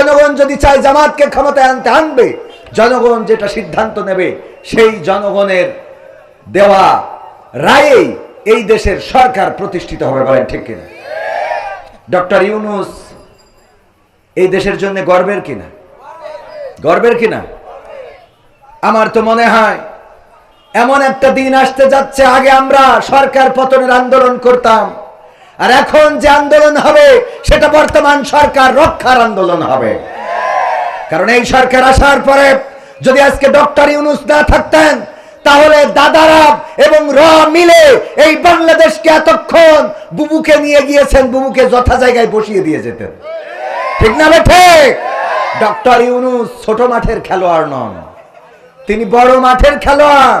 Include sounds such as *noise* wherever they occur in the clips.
জনগণ যদি চায় জামাতকে ক্ষমতায় আনতে আনবে, জনগণ যেটা সিদ্ধান্ত নেবে, সেই জনগণের দেওয়া রায়েই এই দেশের সরকার প্রতিষ্ঠিত হবে বলেন ঠিক কিনা? ডক্টর ইউনুস এই দেশের জন্য গর্বের কিনা? গর্বের কিনা? আমার তো মনে হয়, এমন একটা দিন আসতে যাচ্ছে, আগে আমরা সরকার পতনের আন্দোলন করতাম আর এখন যে আন্দোলন হবে, সেটা বর্তমান সরকার রক্ষার আন্দোলন হবে। কারণ এই সরকার আসার পরে যদি আজকে ডক্টর ইউনুস না থাকতেন, তাহলে দাদারা এবং র মিলে এই বাংলাদেশকে এতক্ষণ বুবুকে নিয়ে গিয়েছেন, বুবুকে যথা জায়গায় বসিয়ে দিয়ে যেতেন। ঠিক না বেঠে? ডক্টর ইউনুস ছোট মাঠের খেলোয়াড় নন। তিনি বড় মাঠের খেলোয়াড়।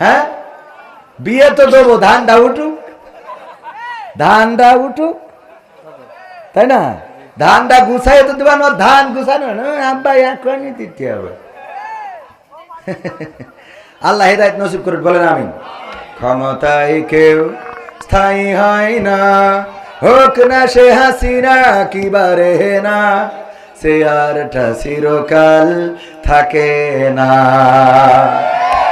হ্যাঁ? বিয়ে তো দেবো ধানটা উঠুক। ধানটা উঠুক। তাই না? ধানটা গুছাই তো দেবা না ধান গুছানো। আব্বা এখনই দিতে হবে। আল্লাহ হেদায়ত নসিব করে বলেন আমি ক্ষমতায় কেউ স্থায়ী হয় না। হোক না সে হাসিনা কিবারে না সে আরটা চিরকাল থাকে না।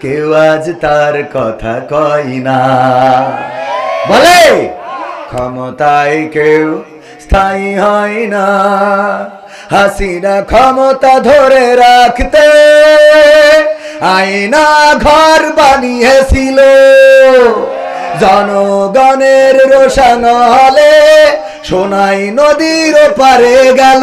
কেউ আজ তার কথা কয় না। বলে? ক্ষমতায় কেউ স্থায়ী হয় না। হাসিনা ক্ষমতা ধরে রাখতে আয়না ঘর বানিয়েছিল। জনগণের রোশন হলে সোনাই নদীর পারে গেল।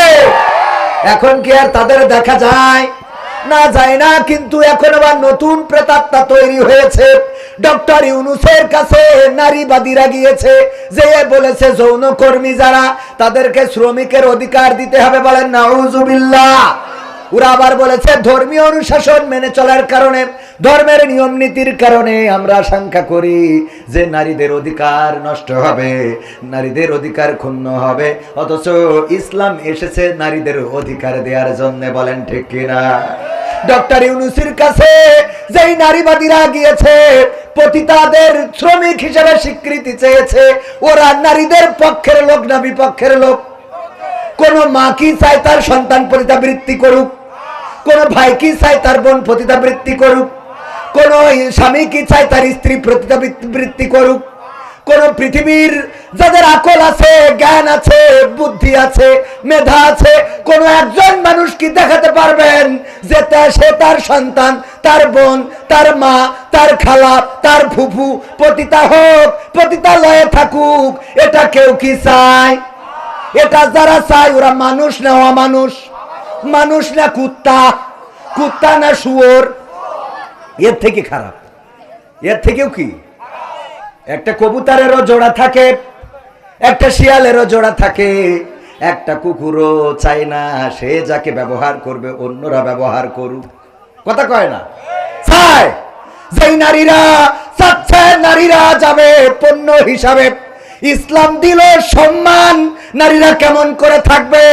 এখন কি আর তাদের দেখা যায়? না যায় না, কিন্তু এখন আবার নতুন প্রেতাত্মা তৈরি হয়েছে। ডক্টর ইউনুসের কাছে নারীবাদীরা গিয়েছে, যে বলেছে, যৌন কর্মী যারা, তাদেরকে শ্রমিকের অধিকার দিতে হবে বলেন, নাউজুবিল্লাহ। ওরা আবার বলেছে, ধর্মীয় অনুশাসন মেনে চলার কারণে ধর্মের নিয়ম নীতির কারণে আমরা আশঙ্কা করি যে নারীদের অধিকার নষ্ট হবে, নারীদের অধিকার ক্ষুণ্ণ হবে। অথচ ইসলাম এসেছে নারীদের অধিকার দেওয়ার জন্য, বলেন ঠিক কিনা? ডক্টর ইউনুসির কাছে যেই নারীবাদীরা গিয়েছে, পতিতাদের শ্রমিক হিসেবে স্বীকৃতি চেয়েছে, ওরা নারীদের পক্ষের লোক না বিপক্ষের লোক? কোন মা কি চায় তার সন্তান পতিতাবৃত্তি করুক? কোন ভাই কি চায় তার বোন পতিতাবৃত্তি করুক? কোন স্বামী কি চায় তার স্ত্রী পতিতাবৃত্তি করুক? কোন পৃথিবীর যাদের আকল আছে, জ্ঞান আছে, বুদ্ধি আছে, মেধা আছে, কোন একজন মানুষ কি দেখাতে পারবেন যে সে তার সন্তান, তার বোন, তার মা, তার খালা, তার ফুফু, পতিতা হোক পতিতা লয়ে থাকুক, এটা কেউ কি চায়? এটা যারা চায়, ওরা মানুষ না অমানুষ? মানুষ না কুত্তা? কুত্তা না শুয়োর? এর থেকে খারাপ। এর থেকেও কি? একটা কবুতারেরও জোড়া থাকে, একটা শিয়ালেরও জোড়া থাকে, একটা কুকুরও চায় না, সে যাকে ব্যবহার করবে, অন্যরা ব্যবহার করুক। কথা কয় না? চায়। যেই নারীরা চাচ্ছে, নারীরা যাবে পণ্য হিসাবে। ইসলাম দিল সম্মান। নারীরা কেমন করে থাকবে?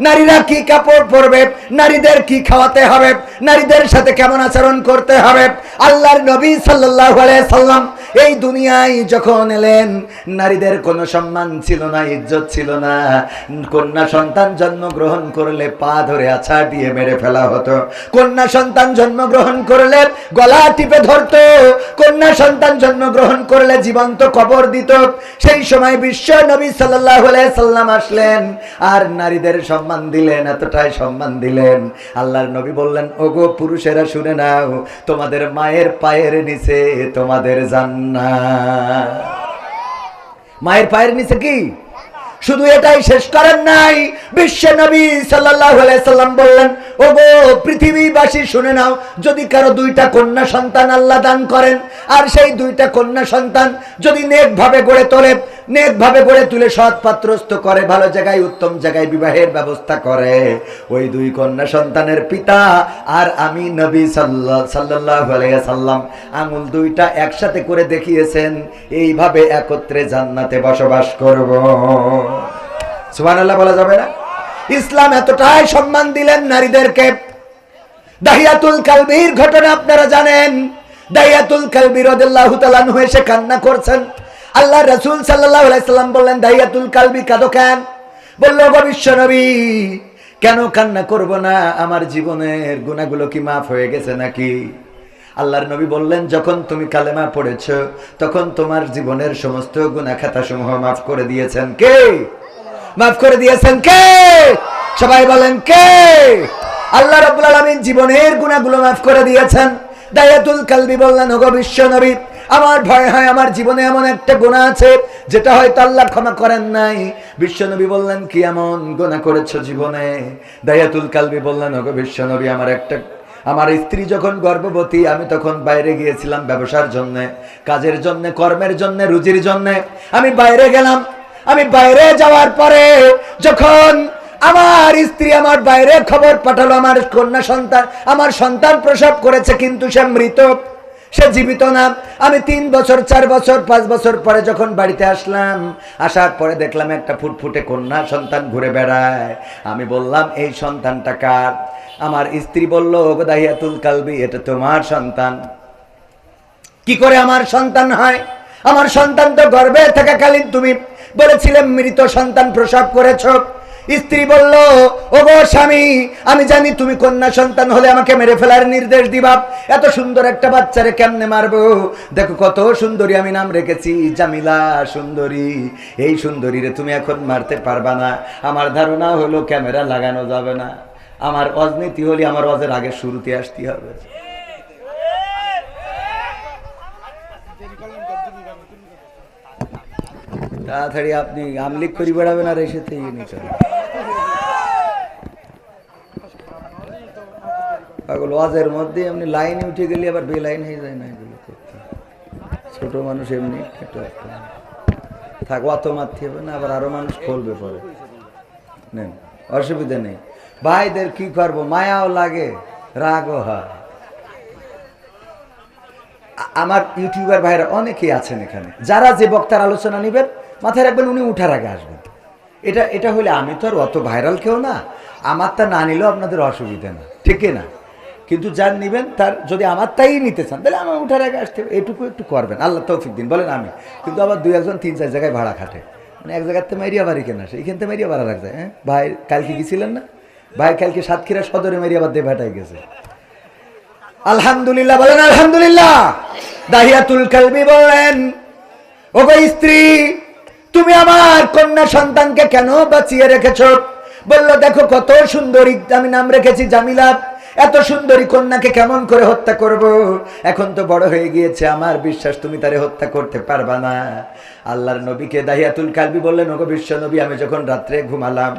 নারীরা কি কাপড় পরবে? নারীদের কি খাওয়াতে হবে? নারীদের সাথে কেমন আচরণ করতে হবে? আল্লাহর নবী সাল্লাল্লাহু আলাইহি সাল্লাম এই দুনিয়ায় যখন এলেন, নারীদের কোনো সম্মান ছিল না, ইজ্জত ছিল না। কন্যা সন্তান জন্মগ্রহণ করলে পা ধরে আছা দিয়ে মেরে ফেলা হতো। কন্যা সন্তান জন্মগ্রহণ করলে গলা টিপে ধরতো। কন্যা সন্তান জন্মগ্রহণ করলে জীবন্ত কবর দিত। সেই সময় বিশ্ব নবী সাল্লাম আসলেন, আর নারীদের সম্মান দিলেন, এতটাই সম্মান দিলেন। আল্লাহর নবী বললেন, ওগো পুরুষেরা, শুনে নাও, তোমাদের মায়ের পায়ের নিচে তোমাদের জান্নাত। মায়ের পায়ের নিচে কি? শুধু এটাই শেষ করেন নাই। বিশ্ব নবী আলাইহি সাল্লাম বললেন ওগো, পৃথিবীবাসী, শুনে নাও, যদি কারও দুইটা কন্যা সন্তান আল্লাহ দান করেন, আর সেই দুইটা কন্যা সন্তান যদি নেক ভাবে গড়ে তোলে নেক ভাবে গড়ে তুলে সৎ পাত্রস্থ করে, ভালো জায়গায়, উত্তম জায়গায় বিবাহের ব্যবস্থা করে, ওই দুই কন্যা সন্তানের পিতা আর আমি নবী সাল্লাহ সাল্লাম আঙুল দুইটা একসাথে করে দেখিয়েছেন, এইভাবে একত্রে জান্নাতে বসবাস করব। সুবহানাল্লাহ বলা যাবে না? ইসলাম এতটাই সম্মান দিলেন নারীদেরকে। দাহিয়াতুল কালবির ঘটনা আপনারা জানেন। দাহিয়াতুল কালবি রাদিয়াল্লাহু তাআলা আনহু এসে কান্না করছেন। আল্লাহ রাসূল আলাইহি সাল্লাম বললেন, দাহিয়াতুল কালবি কাঁদো কেন? বলল, গো বিশ্বনবী, কেন কান্না করব না? আমার জীবনের গুনাহগুলো কি মাফ হয়ে গেছে নাকি? আল্লাহর নবী বললেন, যখন তুমি কালেমা পড়েছ, তখন তোমার জীবনের সমস্ত গুনাহ খাতা সমূহ মাফ করে দিয়েছেন কে? মাফ করে দিয়েছেন কে? সবাই বলেন কে? আল্লাহ রাব্বুল আলামিন জীবনের গুনাহগুলো মাফ করে দিয়েছেন। দায়াতুল কালবি বললেন, ওগো বিশ্ব নবী, আমার ভয় হয়, আমার জীবনে এমন একটা গুনাহ আছে, যেটা হয়তো আল্লাহ ক্ষমা করেন নাই। বিশ্বনবী বললেন, কি এমন গুনাহ করেছ জীবনে? দায়াতুল কালবি বললেন, ওগো বিশ্বনবী আমার একটা, আমার স্ত্রী যখন গর্ভবতী, আমি তখন বাইরে গিয়েছিলাম ব্যবসার জন্য, কাজের জন্য, কর্মের জন্য, রুজির জন্য। আমি বাইরে গেলাম আমি বাইরে যাওয়ার পরে যখন আমার স্ত্রী আমার বাইরে খবর পাঠালো, আমার কন্যা সন্তান, আমার সন্তান প্রসব করেছে, কিন্তু সে মৃত, সে জীবিত না। আমি তিন বছর, চার বছর, পাঁচ বছর পরে যখন বাড়িতে আসলাম, আসার পরে দেখলাম একটা ফুটফুটে কন্যা সন্তান ঘুরে বেড়ায়। আমি বললাম, এই সন্তানটা কার? আমার স্ত্রী বলল দাহিয়াতুল কালবি, এটা তোমার সন্তান। কি করে আমার সন্তান হয়? আমার সন্তান তো গর্বে থাকাকালীন তুমি বলেছিলে মৃত সন্তান প্রসব করেছ। স্ত্রী বলল ও গো স্বামী, আমি জানি তুমি কন্যা সন্তান হলে আমাকে মেরে ফেলার নির্দেশ দিবা। এত সুন্দর একটা বাচ্চারে কেমনে মারবো? দেখো কত সুন্দরী আমি নাম রেখেছি, জামিলা সুন্দরী। এই সুন্দরীরে তুমি এখন মারতে পারবা না। আমার ধারণা হলো, ক্যামেরা লাগানো যাবে না। আমার অজনীতি হলে আমার অজের আগে শুরুতে আসতে হবে। তাড়াতাড়ি আপনি আমলিক করি বেড়াবেন আর এসে পাগল, ওয়াজের মধ্যে এমনি লাইনে উঠে গেলে আবার বে লাইন হয়ে যায় না এগুলো করতে। ছোট মানুষ এমনি একটু অত হবে না, আবার আরও মানুষ খুলবে পরে। নেন, অসুবিধা নেই। ভাইদের কি করব? মায়াও লাগে, রাগও হয়। আমার ইউটিউবার ভাইরা অনেকেই আছেন এখানে। যারা যে বক্তার আলোচনা নেবেন মাথায় রাখবেন, উনি উঠার আগে আসবেন। এটা এটা হলে আমি তো আর অত ভাইরাল কেউ না। আমারটা না নিলেও আপনাদের অসুবিধা না, ঠিক না? কিন্তু যার নেবেন, তার যদি আমার তাই নিতে চান, তাহলে আমার উঠার আগে আসতে হবে। এটুকু একটু করবেন, আল্লাহ তৌফিক দিন, বলেন আমি কিন্তু আবার দুই একজন, তিন, চার জায়গায় ভাড়া খাটে। মানে এক জায়গাতে মেরিয়া বাড়ি কেনা আসে এইখান থেকে মেরিয়া ভাড়া রাখছে হ্যাঁ? ভাই, কালকে গেছিলেন না? ভাই, কালকে সাতক্ষীরা সদরে মেরিয়া বাদ দিয়ে ভাটায় গেছে। আলহামদুলিল্লাহ, বলেন আলহামদুলিল্লাহ। দাহিয়াতুল কালবি বলেন ও স্ত্রী তুমি আমার কন্যা সন্তানকে কেন বাঁচিয়ে রেখেছ? বলল, দেখো কত সুন্দরী, আমি নাম রেখেছি জামিলা। এত সুন্দরী কন্যাকে কেমন করে হত্যা করব? এখন তো বড় হয়ে গিয়েছে আমার বিশ্বাস, তুমি তারে হত্যা করতে পারবা না। আল্লাহর নবীকে দাহিয়াতুল কালবি বললেন, ওগো বিশ্ব নবী, আমি যখন রাত্রে ঘুমালাম,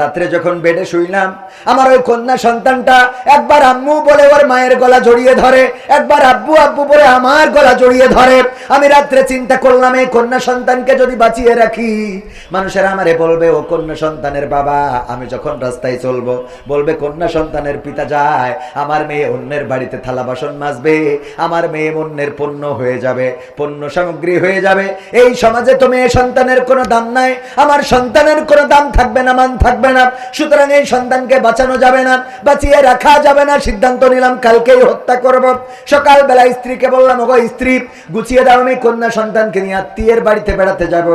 রাত্রে যখন বেডে শুইলাম, আমার ওই কন্যা সন্তানটা একবার আম্মু বলে ওর মায়ের গলা জড়িয়ে ধরে, একবার আব্বু আব্বু বলে আমার গলা জড়িয়ে ধরে। আমি রাত্রে চিন্তা করলাম, এই কন্যা সন্তানকে যদি বাঁচিয়ে রাখি, মানুষের আমারে বলবে, ও কন্যা সন্তানের বাবা, আমি যখন রাস্তায় চলবো, বলবে, কন্যা সন্তানের পিতা যায়, আমার মেয়ে অন্যের বাড়িতে থালা বাসন মাজবে, আমার মেয়ে অন্যের পণ্য হয়ে যাবে, পণ্য সামগ্রী হয়ে যাবে। এই সমাজে তো মেয়ে সন্তানের কোনো দাম নাই, আমার সন্তানের কোনো দাম থাকবে না, মান থাকবে না। সুতরাং এই সন্তানকে বাঁচানো যাবে না, বাঁচিয়ে রাখা যাবে না, সিদ্ধান্ত নিলাম, কালকেই হত্যা করব। সকালবেলা স্ত্রীকে বললাম, ওগো স্ত্রী, গুছিয়ে দাও, আমি কন্যা সন্তানকে নিয়ে আত্মীয়ের বাড়িতে বেড়াতে যাব।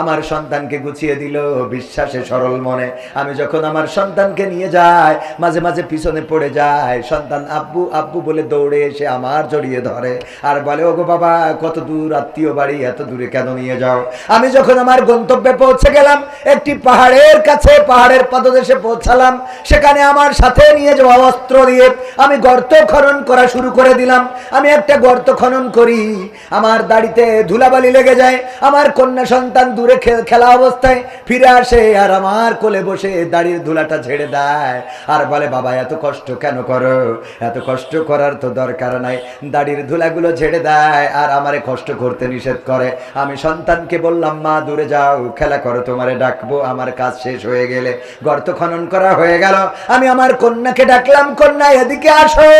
আমার সন্তানকে গুছিয়ে দিল, বিশ্বাসে সরল মনে। আমি যখন আমার সন্তানকে নিয়ে যাই, মাঝে মাঝে পিছনে পড়ে যায় সন্তান আব্বু আব্বু বলে দৌড়ে এসে আমার জড়িয়ে ধরে। আর বলে, ওগো বাবা, কত দূর আত্মীয় বাড়ি, এত দূরে কেন নিয়ে যাও। আমি যখন আমার গন্তব্যে পৌঁছে গেলাম, একটি পাহাড়ের কাছে, পাহাড়ের পাদদেশে পৌঁছালাম। সেখানে আমার সাথে নিয়ে যাওয়া অস্ত্র দিয়ে আমি গর্ত খনন করা শুরু করে দিলাম। আমি একটা গর্ত খনন করি। আমার দাড়িতে ধুলাবালি লেগে যায়। আমার কন্যা সন্তান দূরে খেলা অবস্থায় ফিরে আসে আর আমার কোলে বসে দাড়ির ধুলাটা ঝেড়ে দেয়। আর বলে, বাবা, এত কষ্ট কেন করো? এত কষ্ট করার তো দরকার নাই। দাড়ির ধুলাগুলো ঝেড়ে দেয় আর আমারে কষ্ট করতে নিষেধ করে। আমি সন্তানকে বললাম, মা, দূরে যাও, খেলা করো, তোমারে ডাকবো, আমার কাজ শেষ হয়ে গেলে গর্ত খনন করা হয়ে গেল। আমি আমার কন্যাকে ডাকলাম, কন্যা, এদিকে আসো,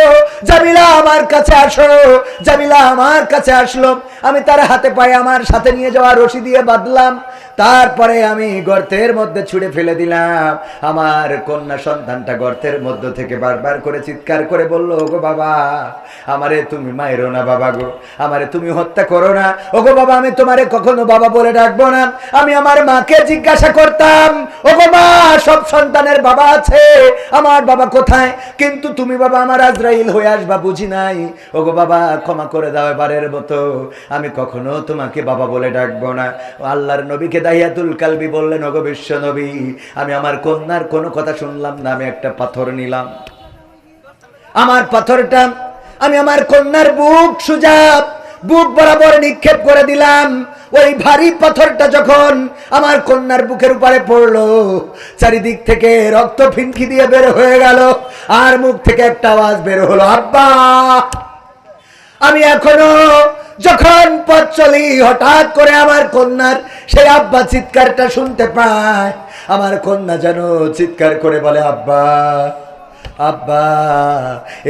জামিলা আমার কাছে আসো, জামিলা আমার কাছে আসলো। আমি তার হাতে পায়ে আমার সাথে নিয়ে যাওয়া রশি দিয়ে বাঁধলাম। তারপরে আমি গর্তের মধ্যে ছুঁড়ে ফেলে দিলাম। আমার কন্যা সন্তানটা গর্তের মধ্য থেকে বারবার করে চিৎকার করে বলল, ওগো বাবা, আমারে তুমি মায়েরো না বাবা গো, আমারে তুমি হত্যা করো না। ওগো বাবা, আমি তোমারে কখনো বাবা বলে ডাকবো না। আমি আমার মাকে জিজ্ঞাসা করতাম, ওগো মা, সব সন্তানের বাবা আছে, আমার বাবা কোথায়? কিন্তু তুমি বাবা আমার আজরাইল হয়ে আসবা বুঝি নাই। ওগো বাবা, ক্ষমা করে দাও এবারের মতো। আমি কখনো তোমাকে বাবা বলে ডাকবো না। আল্লাহর নবীকে দাহিয়াতুল কালবি বললেন, ওগো বিশ্ব নবী আমি আমার কন্যার কোনো কথা শুনলাম না, আমি একটা পাথর নিলাম। আমার পাথরটা, আমি আমার কন্যার বুক সুজাব বুক বরাবর নিক্ষেপ করে দিলাম। ওই ভারী পাথরটা যখন আমার কন্যার বুকের উপরে পড়ল, চারিদিক থেকে রক্ত ফিনকি দিয়ে বের হয়ে গেল, আর মুখ থেকে একটা আওয়াজ বের হলো, আব্বা, আমি এখনও যখন পথ চলি, হঠাৎ করে আমার কন্যার সেই আব্বা চিৎকারটা শুনতে পায়। আমার কন্যা যেন চিৎকার করে বলে, আব্বা আব্বা,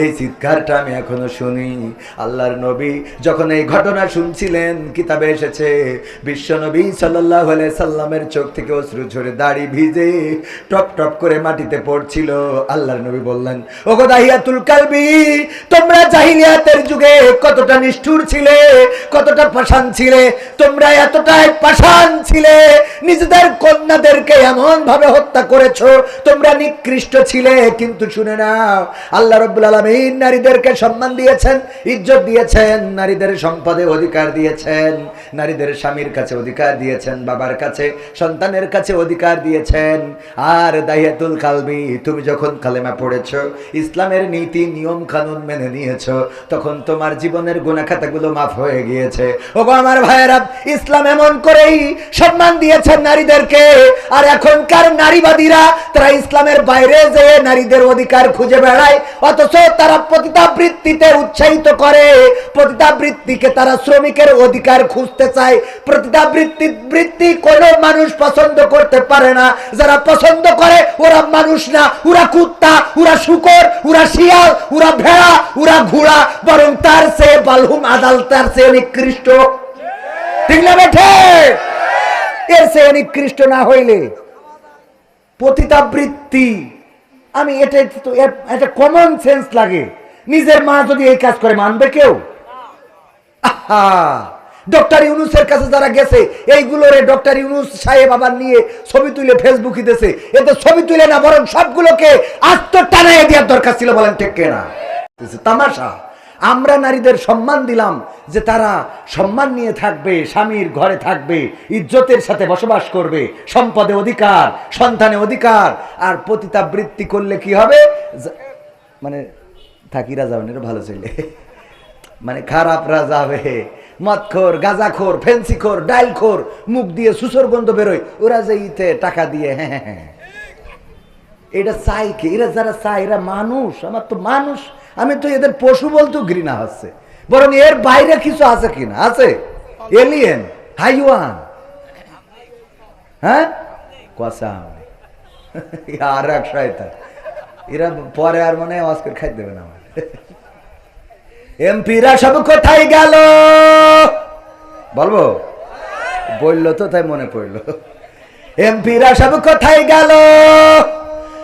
এই চিৎকারটা আমি এখনও শুনি। আল্লাহর নবী যখন এই ঘটনা শুনছিলেন, কিতাবে এসেছে সাল্লাহ সাল্লামের চোখ থেকে অশ্রু ঝরে দাড়ি ভিজে টপ টপ করে মাটিতে পড়ছিল। আল্লাহর নবী বললেন, ওগো দাহিয়াতুল কালবি, তোমরা জাহিলিয়াতের যুগে কতটা নিষ্ঠুর ছিলে, কতটা ছিলে, তোমরা এতটাই পাষাণ ছিলে, নিজেদের কন্যাদেরকে এমন ভাবে হত্যা করেছ, তোমরা নিকৃষ্ট ছিলে, কিন্তু শুনে নাও। আল্লাহ রব্বুল আলমিন নারীদেরকে সম্মান দিয়েছেন, ইজ্জত দিয়েছেন, নারীদের সম্পদে অধিকার দিয়েছেন, নারীদের স্বামীর কাছে অধিকার দিয়েছেন, বাবার কাছে সন্তানের কাছে অধিকার দিয়েছেন। আর দাহিয়াতুল কালবি, তুমি যখন কালেমা পড়েছো, ইসলামের নীতি, নিয়ম, কানুন মেনে নিয়েছো, তখন তোমার জীবনের গুণাখাতাগুলো মাফ হয়ে গিয়েছে। ওগো আমার ভাইয়েরা, ইসলাম এমন করেই সম্মান দিয়েছেন নারীদেরকে, আর এখনকার নারীবাদীরা, তারা ইসলামের বাইরে যে নারীদের অধিকার খুঁজে বেড়ায়, অথচ তারা পতিতাবৃত্তিতে উৎসাহিত করে। পতিতাবৃত্তিকে তারা শ্রমিকের অধিকার খুঁজতে চায়। পতিতাবৃত্তি বৃত্তি কোনো মানুষ পছন্দ করতে পারে না। যারা পছন্দ করে, ওরা মানুষ না। ওরা কুত্তা, ওরা শুকর, ওরা শিয়াল, ওরা ভেড়া, ওরা ঘোড়া, বরং তার সে বালহুম আদাল, তার সে নিকৃষ্ট। ঠিক না এর সে নিকৃষ্ট না হইলে পতিতাবৃত্তি আমি এটা একটা কমন সেন্স লাগে। নিজের মা যদি এই কাজ করে, মানবে কেউ? ডক্টর ইউনুসের কাছে যারা গেছে এইগুলোরে ডক্টর ইউনুস সাহেব আবার নিয়ে ছবি তুলে ফেসবুকে দিয়েছে। এতে ছবি তুলে না, বরং সবগুলোকে আস্ত টানাই দেওয়ার দরকার ছিল বলেন ঠিক কেনা? তামাশা। আমরা নারীদের সম্মান দিলাম যে তারা সম্মান নিয়ে থাকবে, স্বামীর ঘরে থাকবে, ইজ্জতের সাথে বসবাস করবে, সম্পদে অধিকার, সন্তানে অধিকার, আর পতিতাবৃত্তি করলে কি হবে? মানে থাকিরা যাবেন এটা ভালো ছেলে। মানে খারাপরা যাবে মদখোর, গাঁজাখোর, ফেন্সিখোর, ডাইলখোর, মুখ দিয়ে সুসর গন্ধ বেরোয়, ওরা যে ইতে টাকা দিয়ে হ্যাঁ হ্যাঁ হ্যাঁ। এটা চাই কি? এরা যারা চায়, এরা মানুষ। আমার তো মানুষ। আমি তো এদের পশু বলতেও ঘৃণা হচ্ছে। বরং এর বাইরে কিছু আছে কিনা? আছে? এলিয়েন হাইওয়ান? হ্যাঁ? কষা *laughs* আর এক শয়তান। এরা পরে আর মনে হয় অস্কার খাই দেবে না আমার *laughs* এমপিরা সব কোথায় গেল? বলব? বলল তো, তাই মনে পড়ল। *laughs* এমপিরা সব কোথায় গেল?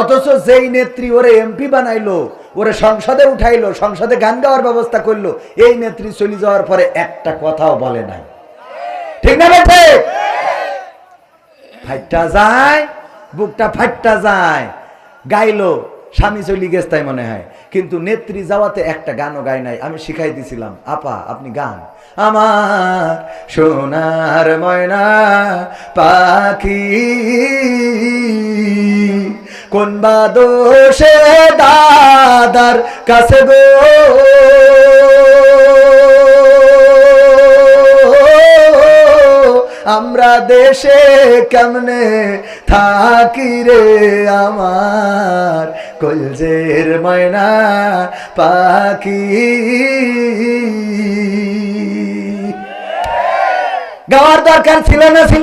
অথচ যেই নেত্রী ওরে এমপি বানাইলো, ওরে সংসদে উঠাইলো, সংসদে গান গাওয়ার ব্যবস্থা করল, এই নেত্রী চলে যাওয়ার পরে একটা কথাও বলে নাই। ঠিক না বেঠে ফাইটটা যায়, বুকটা ফাইটটা যায়, গাইলো, স্বামী চলি গেছে তাই মনে হয়। কিন্তু নেত্রী যাওয়াতে একটা গানও গায় নাই, আমি শিখাই দিছিলাম, আপা, আপনি গান। আমার সোনার ময়না পাখি কোন বা দোষে দাদার কাছে গো? আমরা দেশে কেমনে থাকি রে আমার? কলজের ময়না পাখি। গাওয়ার দরকার ছিল না, ছিল